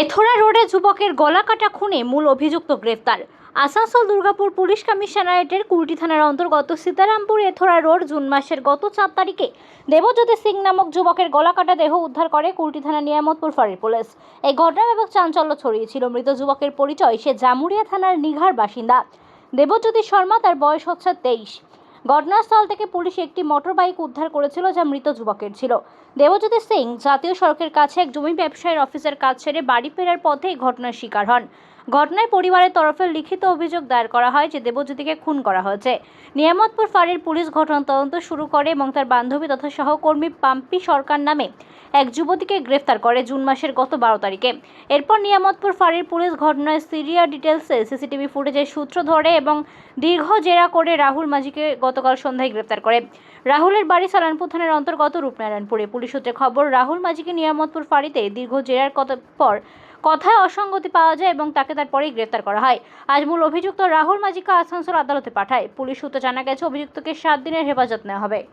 এথরা রোডে যুবকের গলা কাটা খুনে মূল অভিযুক্ত গ্রেফতার। আসানসোল দুর্গাপুর পুলিশ কমিশনারেটের কুলটি থানার অন্তর্গত সীতারামপুর এথোরা রোড জুন মাসের গত চার তারিখে দেবজ্যোতি সিং নামক যুবকের গলা কাটা দেহ উদ্ধার করে কুলটি থানা নিয়ামতপুর ফাঁড়ির পুলিশ। এই ঘটনায় ব্যাপক চাঞ্চল্য ছড়িয়েছিল। মৃত যুবকের পরিচয় সে জামুরিয়া থানার নিঘার বাসিন্দা। দেবজ্যোতি শর্মা তার বয়স হচ্ছে তেইশ। ঘটনাস্থল থেকে পুলিশ একটি মোটর বাইক উদ্ধার করেছিল যা মৃত যুবকের ছিল। দেবজ্যোতি সিং, জাতীয় সড়কের কাছে এক জমি ব্যবসায়ীর অফিসের কাজ ছেড়ে বাড়ি ফেরার পথে এই ঘটনার শিকার হন। ঘটনায় পরিবারের তরফে লিখিত অভিযোগ দায়ের করা হয় যে দেবজ্যোতিকে খুন করা হয়েছে। নিয়ামতপুর ফাঁড়ির পুলিশ ঘটনা তদন্ত শুরু করে এবং তার বান্ধবী তথা সহকর্মী পাম্পি সরকার নামে এক যুবতীকে গ্রেফতার করে জুন মাসের গত বারো তারিখে। এরপর নিয়ামতপুর ফাঁড়ির পুলিশ ঘটনায় সিরিয়া ডিটেলসে সিসিটিভি ফুটেজের সূত্র ধরে এবং দীর্ঘ জেরা করে রাহুল মাঝিকে গতকাল সন্ধ্যায় গ্রেফতার করে। রাহুলের বাড়ি সালানপুর থানার অন্তর্গত রূপনারায়ণপুরে। পুলিশ সূত্রে খবর, রাহুল মাঝিকে নিয়ামতপুর ফাঁড়িতে দীর্ঘ জেরার কত- পর কথায় অসঙ্গতি পাওয়া যায় এবং তাকে তারপরেই গ্রেফতার করা হয়। আজ মূল অভিযুক্ত রাহুল মাঝিকে আসানসোল আদালতে পাঠায়। পুলিশ সূত্রে জানা গেছে, অভিযুক্তকে সাত দিনের হেফাজত নেওয়া হবে।